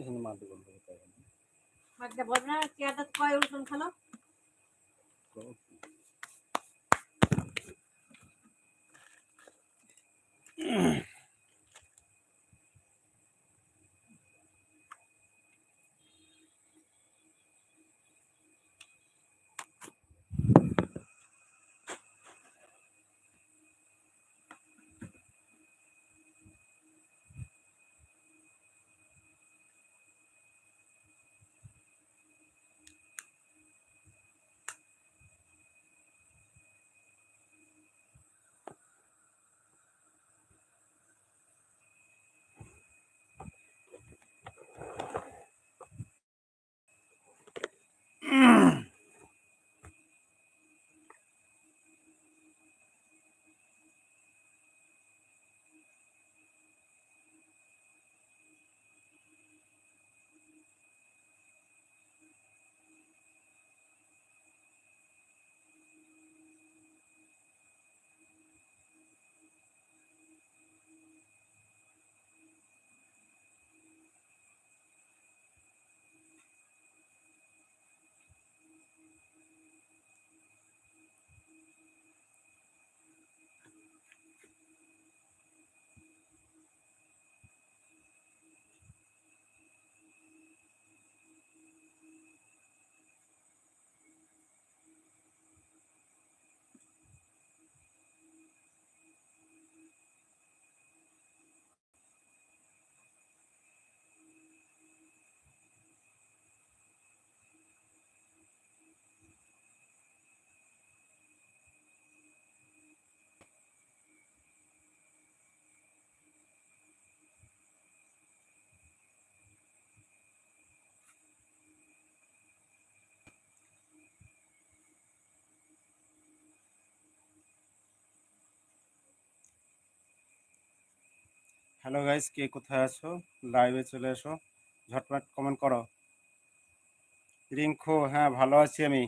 এখানে মাটি বলতে তাই মাঝে বল না চেয়ারটা কয় উঠুন খালো? Mm. হ্যালো গাইস কে কোথায় আছো? লাইভে চলে এসো। ঝটপট কমেন্ট করো। রিঙ্কু হ্যাঁ ভালো আছি আমি।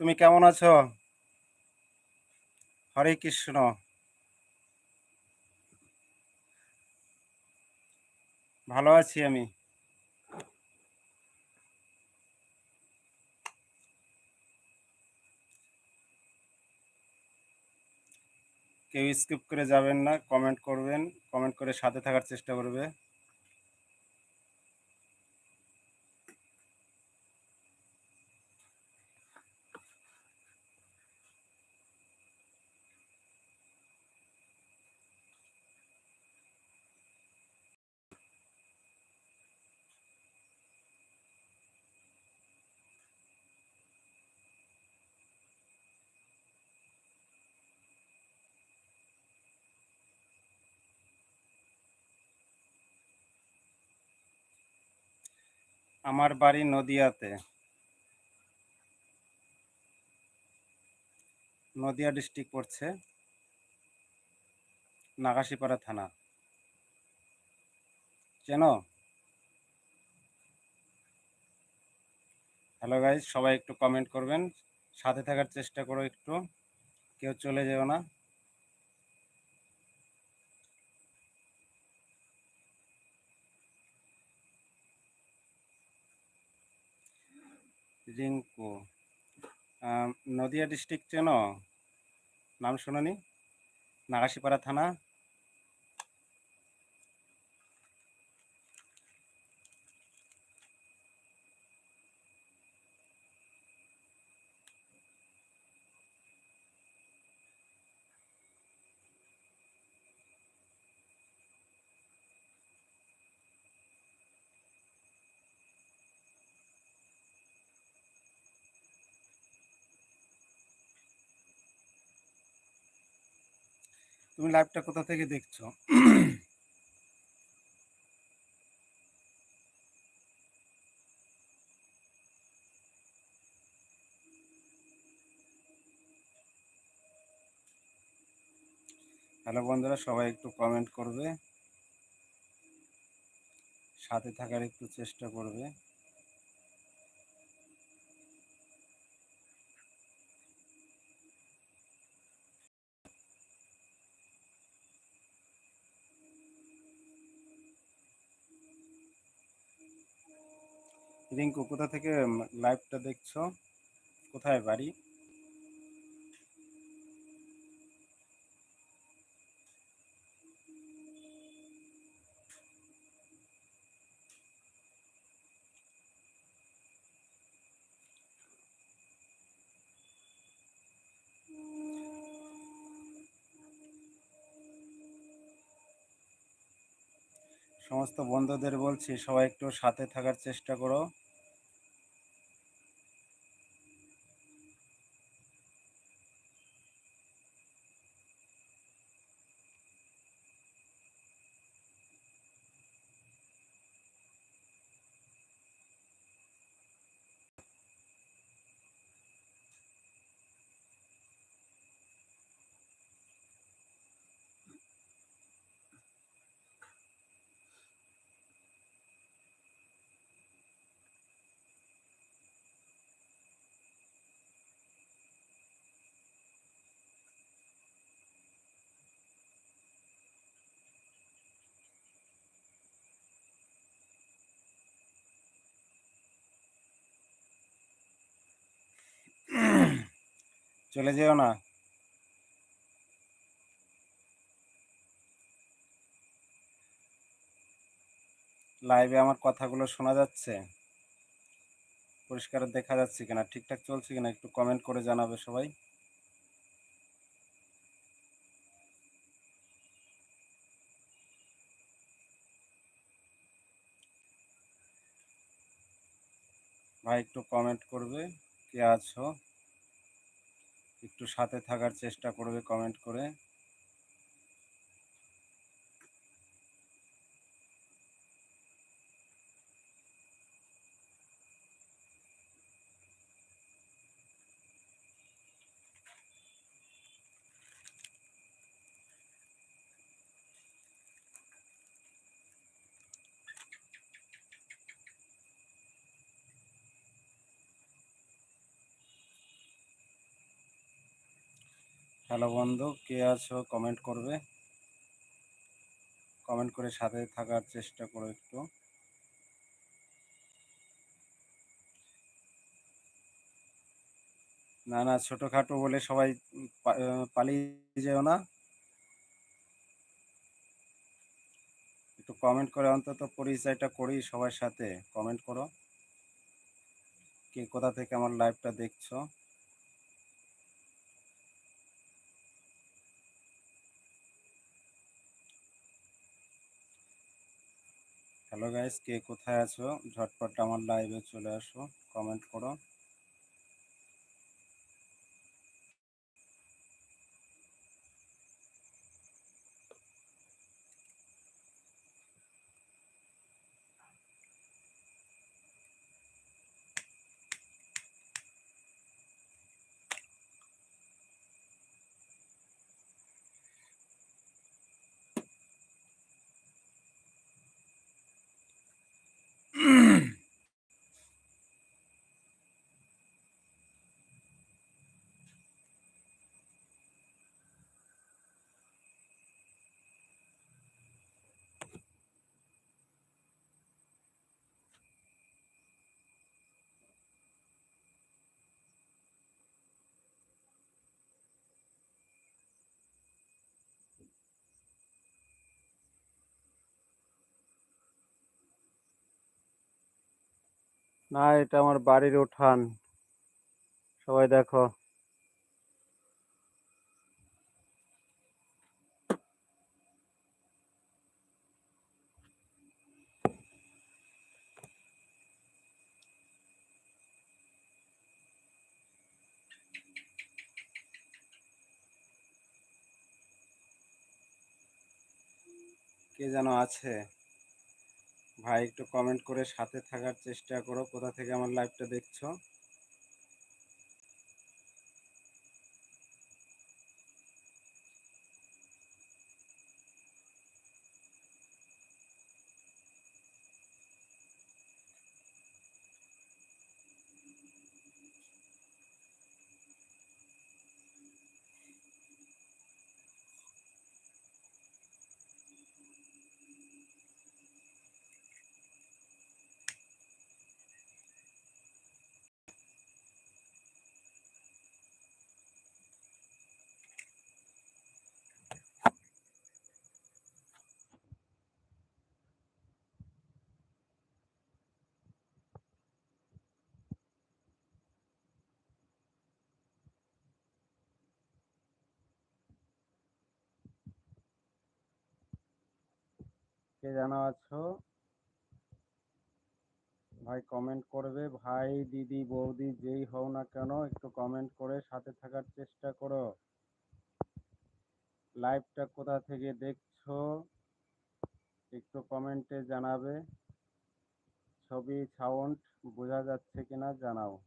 তুমি কেমন আছো? হরে কৃষ্ণ। ভালো আছি আমি। কেউ স্কিপ করে যাবেন না কমেন্ট করবেন কমেন্ট করে সাথে থাকার চেষ্টা করবে। আমার বাড়ি নদিয়াতে। নদিয়া ডিস্ট্রিক্ট পড়ছে নাগাশিপাড়া থানা। চেনো? হ্যালো গাইজ সবাই একটু কমেন্ট করবেন, সাথে থাকার চেষ্টা করো একটু, কেউ চলে যেও না। রিঙ্কু। নদিয়া ডিস্ট্রিক্ট চেন? নাম শুনানি? নাগাশিপাড়া থানা? তুমি লাইভটা কোথা থেকে দেখছ? হ্যালো বন্ধুরা, সবাই একটু কমেন্ট করবে। সাথে থাকার একটু চেষ্টা করবে। রিঙ্কু কোথা থেকে লাইভটা দেখছ? কোথায় বাড়ি? সমস্ত বন্ধুদের বলছি সবাই একটু সাথে থাকার চেষ্টা করো। চলে যেও না। লাইভে আমার কথাগুলো শোনা যাচ্ছে। পরিষ্কার দেখা যাচ্ছে কিনা, ঠিকঠাক চলছে কিনা একটু কমেন্ট করে জানাবে সবাই। ভাই একটু কমেন্ট করবে, কে আছো? একটু সাথে থাকার চেষ্টা করবে কমেন্ট করে। হ্যালো বন্ধু, কে আছো? কমেন্ট করবে। কমেন্ট করে সাথে থাকার চেষ্টা করো একটু। না না, ছোটোখাটো বলে সবাই পালিয়ে যেও না। একটু কমেন্ট করে অন্তত পরিচয়টা করি সবার সাথে। কমেন্ট করো। কে কোথা থেকে আমার লাইভটা দেখছ? হ্যালো গাইস কে কোথায় আছো? ঝটপট আমার লাইভে চলে আসো কমেন্ট করো। না এটা আমার বাড়ির উঠান। সবাই দেখো। কে যেন আছে? ভাই একটু কমেন্ট করে সাথে থাকার চেষ্টা করো। কোথা থেকে আমার লাইভটা দেখছ? কে যেন আছো? ভাই কমেন্ট করবে। ভাই, দিদি, বৌদি, যেই হও না কেন, একটু কমেন্ট করে সাথে থাকার চেষ্টা করো। লাইভটা কোথা থেকে দেখছ? একটু কমেন্টে জানাবে। ছবি সাউন্ড বোঝা যাচ্ছে কিনা জানাও।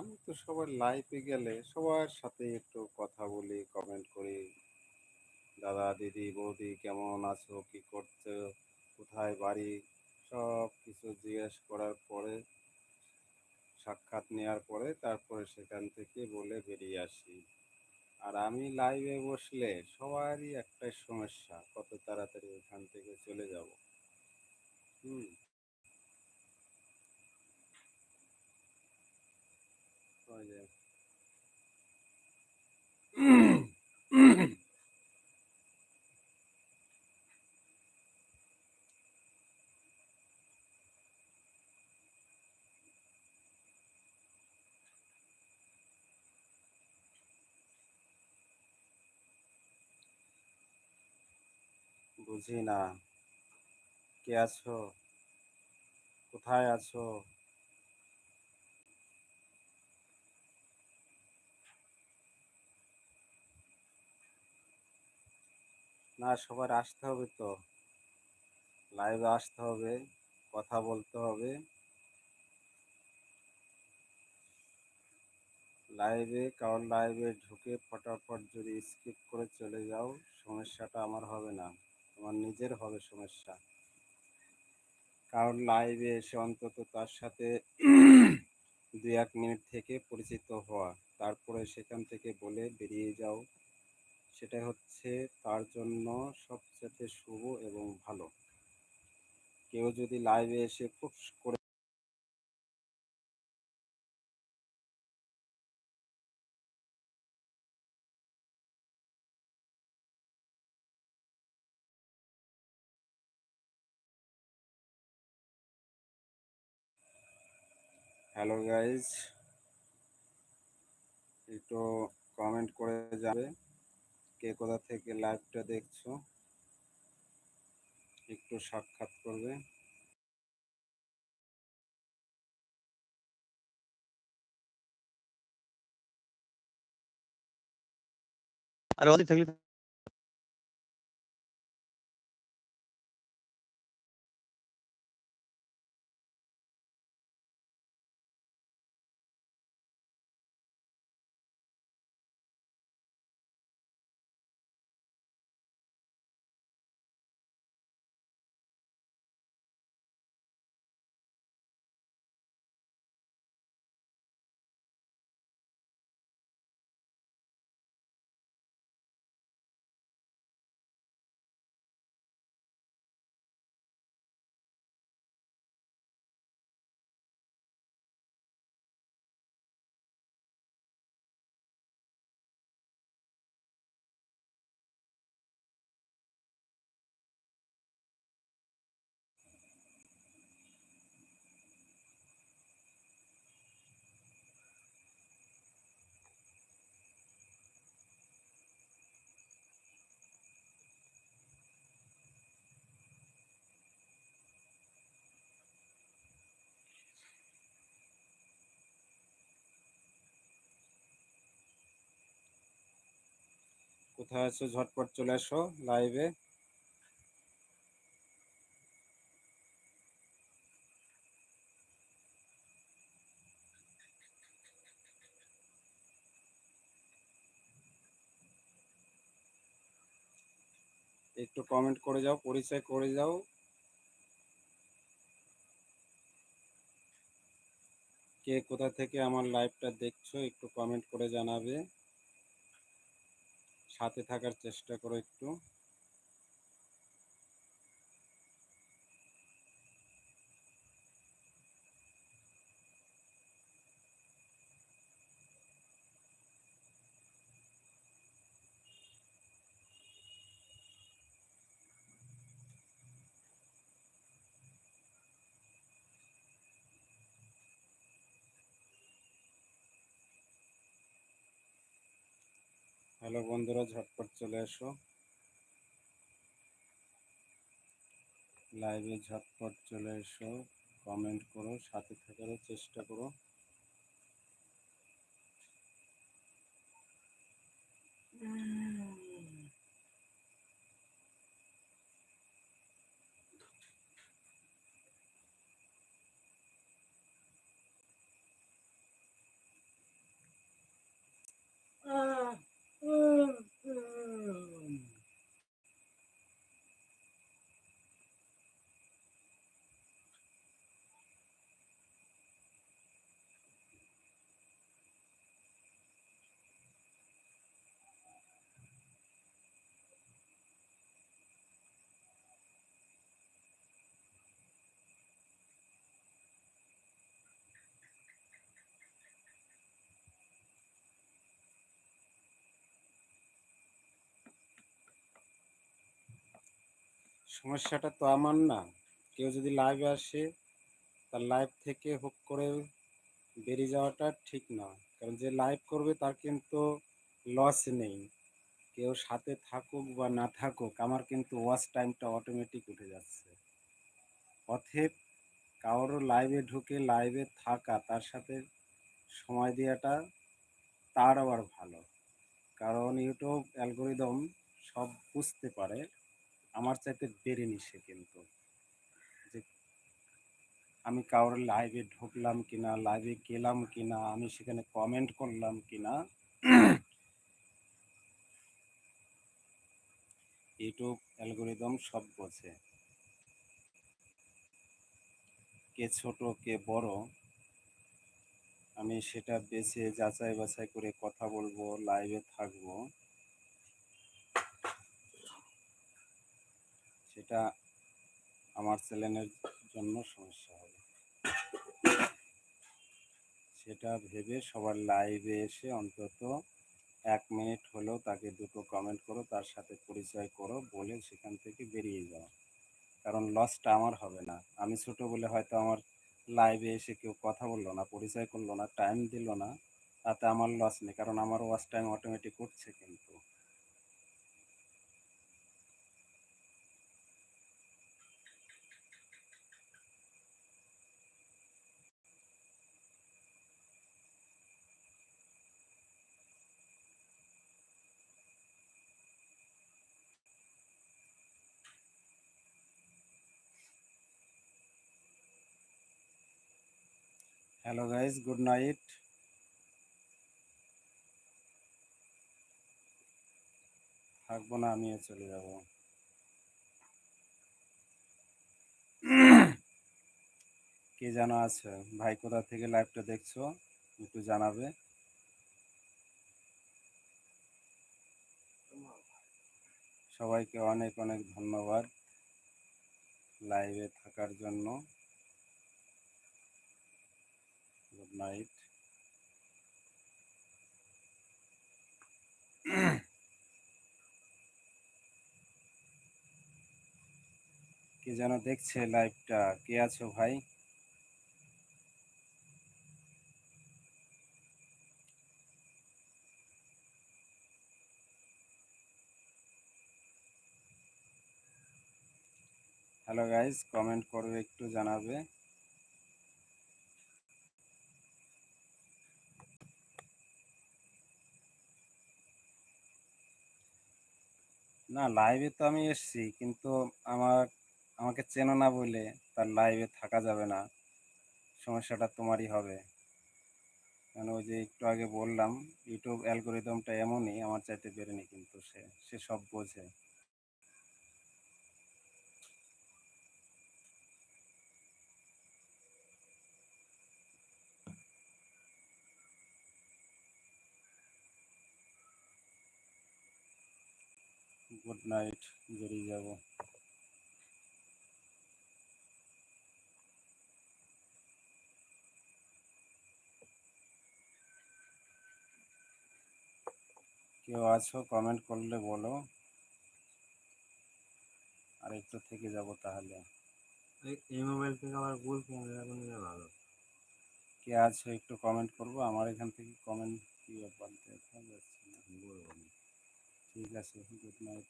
আমি তো সবার লাইভে গেলে সবার সাথে একটু কথা বলি কমেন্ট করি। দাদা, দিদি, বৌদি, কেমন আছো? কি করছ? কোথায় বাড়ি? সব কিছু জিজ্ঞেস করার পরে, সাক্ষাৎ নেওয়ার পরে তারপরে সেখান থেকে বলে বেরিয়ে আসি। আর আমি লাইভে বসলে সবারই একটাই সমস্যা, কত তাড়াতাড়ি ওখান থেকে চলে যাব। হুম। ওই যে বুঝি না কে আছো কোথায় আছো না, সবার আসতে হবে তো। লাইভে আসতে হবে, কথা বলতে হবে। লাইভে কারণ লাইভে ঢুকে ফটাফট যদি স্কিপ করে চলে যাও, সমস্যাটা আমার হবে না। তোমার নিজের হবে সমস্যা। কারণ লাইভে এসে অন্তত তার সাথে দু এক মিনিট থেকে পরিচিত হওয়া। তারপরে সেখান থেকে বলে বেরিয়ে যাও। সেটা হচ্ছে তার জন্য সবচেয়ে শুভ এবং ভালো। কেউ যদি লাইভে এসে খুব করে হ্যালো গাইজ একটু কমেন্ট করে যাবে। কে কোথা থেকে লাইভটা দেখছ? একটু সাক্ষাৎ করবে। আর অনেক থাকলে কোথায় আছো? ঝটপট চলে এসো লাইভে একটু কমেন্ট করে যাও, পরিচয় করে যাও। কে কোথা থেকে আমার লাইভটা দেখছ, একটু কমেন্ট করে জানাবে। সাথে থাকার চেষ্টা করো একটু। হ্যালো বন্ধুরা ঝটপট চলে এসো। লাইভে ঝটপট চলে এসো। কমেন্ট করো সাথে থাকারও চেষ্টা করো। আহ, সমস্যাটা তো আমার না। কেউ যদি লাইভে আসে, তার লাইভ থেকে হুক করে বেরিয়ে যাওয়াটা ঠিক না। কারণ যে লাইভ করবে, তার কিন্তু লস নেই। কেউ সাথে থাকুক বা না থাকুক, আমার কিন্তু ওয়াচ টাইমটা অটোমেটিক উঠে যাচ্ছে। অথেব কারোর লাইভে ঢুকে লাইভে থাকা, তার সাথে সময় দেওয়াটা তার আবার ভালো। কারণ ইউটিউব অ্যালগোরিদম সব বুঝতে পারে। আমার চাইতে বেরেনি সে কিন্তু। যে আমি কারোর লাইভে ঢুকলাম কিনা লাইভে গেলাম কিনা, আমি সেখানে কমেন্ট করলাম কিনা, ইউটিউব অ্যালগোরিদম সব বোঝে। কে ছোট, কে বড়, আমি সেটা বেছে যাচাই বাছাই করে কথা বলব লাইভে থাকব। সেটা আমার চ্যানেলের জন্য সমস্যা হবে। সেটা ভেবে সবার লাইভে এসে অন্তত এক মিনিট হলেও তাকে দুটো কমেন্ট করো, তার সাথে পরিচয় করো, বলে সেখান থেকে বেরিয়ে যাও। কারণ লসটা আমার হবে না। আমি ছোট বলে হয়তো আমার লাইভে এসে কেউ কথা বলল না, পরিচয় করল না টাইম দিল না, তাতে আমার লস নেই, কারণ আমার ওয়াচ টাইম অটোমেটিক উঠছে কিন্তু। হ্যালো গাইজ গুড নাইট থাকব না, আমিও চলে যাব। কে জানো আছে? ভাই, কোথা থেকে লাইভটা দেখছ? একটু জানাবে। সবাইকে অনেক অনেক ধন্যবাদ লাইভে থাকার জন্য। গুড কে যেন দেখছে লাইভটা কে আছো ভাই? হ্যালো গাইজ কমেন্ট করবে একটু জানাবে। না লাইভে তো আমি এসেছি, কিন্তু আমার, আমাকে চেনো না বলে তার লাইভে থাকা যাবে না। সমস্যাটা তোমারই হবে। কেন ওই যে একটু আগে বললাম ইউটিউব অ্যালগোরিদমটা এমনই, আমার চাইতে বেরোনি কিন্তু সে সে সব বোঝে। গুড নাইট বেরিয়ে যাব কেউ আছো কমেন্ট করলে বলো। আর একটু থেকে যাব তাহলে। এই- মোবাইল থেকে আমার ভুল ক্যামেরা নিলে ভালো। কে আছো একটু কমেন্ট করব? আমার এখান থেকে কমেন্ট কি ব্যাপার? দেখা যাচ্ছে না। বলব। ঠিক আছে গুড নাইট